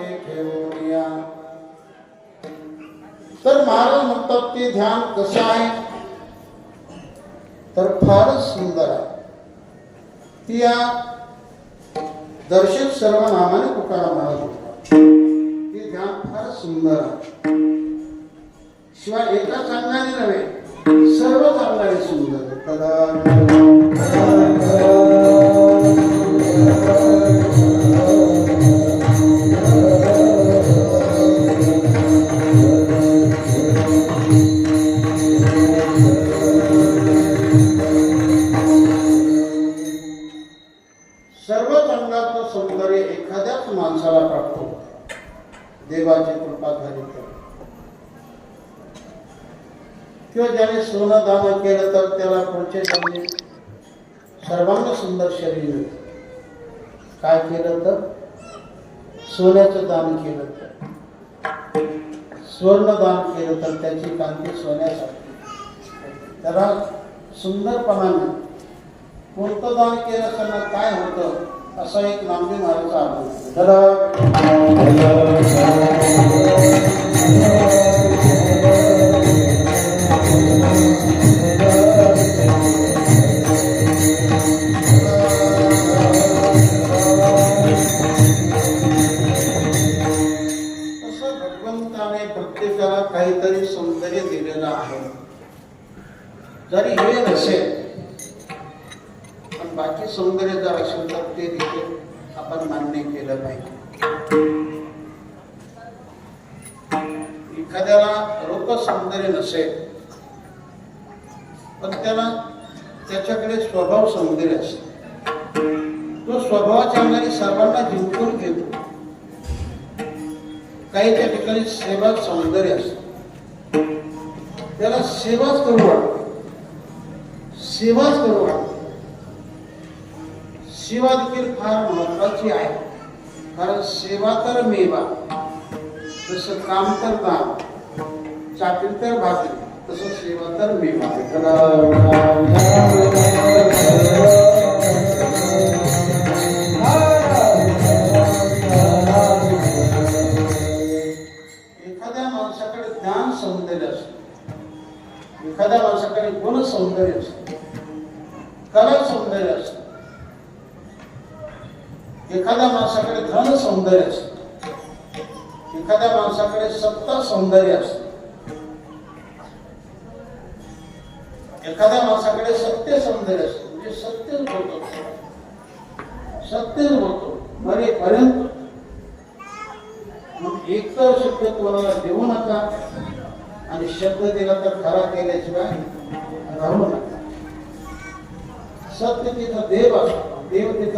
मनामध्ये ठेवून या तर महाराज म्हणतात ते ध्यान कसं आहे? तर फारच सुंदर आहे. ती या दर्शक सर्वनामाने तुकाराम महाराज होता ते ध्यान फारच सुंदर आहे. शिवाय एका चांगल्याने नव्हे सर्व चांगल्याने सुंदर कदा सौंदर्य एखाद्याच माणसाला प्राप्त होते देवाची कृपा झाली तर किंवा ज्याने सोनं दान केलं तर त्याला पुढचे म्हणजे सर्वांना सुंदर शरीर मिळतं. काय केलं तर? सोन्याचं दान केलं तर. स्वर्ण दान केलं तर त्याची कांती सोन्यासारखी. त्याला सुंदरपणाने कोणतं दान केलं त्यांना काय होतं? असा एक नामदेव महाराजचा प्रत्येकाला काहीतरी सौंदर्य दिलेलं आहे. जरी हे नसेल बाकी सौंदर्य जर असेल तर ते देखील आपण मान्य केलं पाहिजे. एखाद्याला रूप सौंदर्य नसेल पण त्याला त्याच्याकडे स्वभाव सौंदर्य असते. तो स्वभावाच्या अंगाने सर्वांना जिंकून घेतो. काही त्या ठिकाणी सेवा सौंदर्य असते. त्याला सेवाच करू वाटते. सेवाच करू वाटते. सेवा देखील फार महत्वाची आहे. कारण सेवा तर मेवा तसं काम तर काम चाकरी तर भाकरी तसं सेवा तर मेवा. एखाद्या माणसाकडे ज्ञान सौंदर्य असतं. एखाद्या माणसाकडे गुण सौंदर्य असतं. कला सौंदर्य असतं. एखाद्या माणसाकडे धन सौंदर्य असत. एखाद्या माणसाकडे सत्ता सौंदर्य असत. एखाद्या माणसाकडे सत्य सौंदर्य असत. म्हणजे सत्यच बोलतो. सत्यच बोलतो. मरेपर्यंत. मग एकतर शब्द कोणाला देऊ नका आणि शब्द दिला तर खरा केल्याशिवाय राहू नका. सत्य तिथं देव असतो. देव तिथं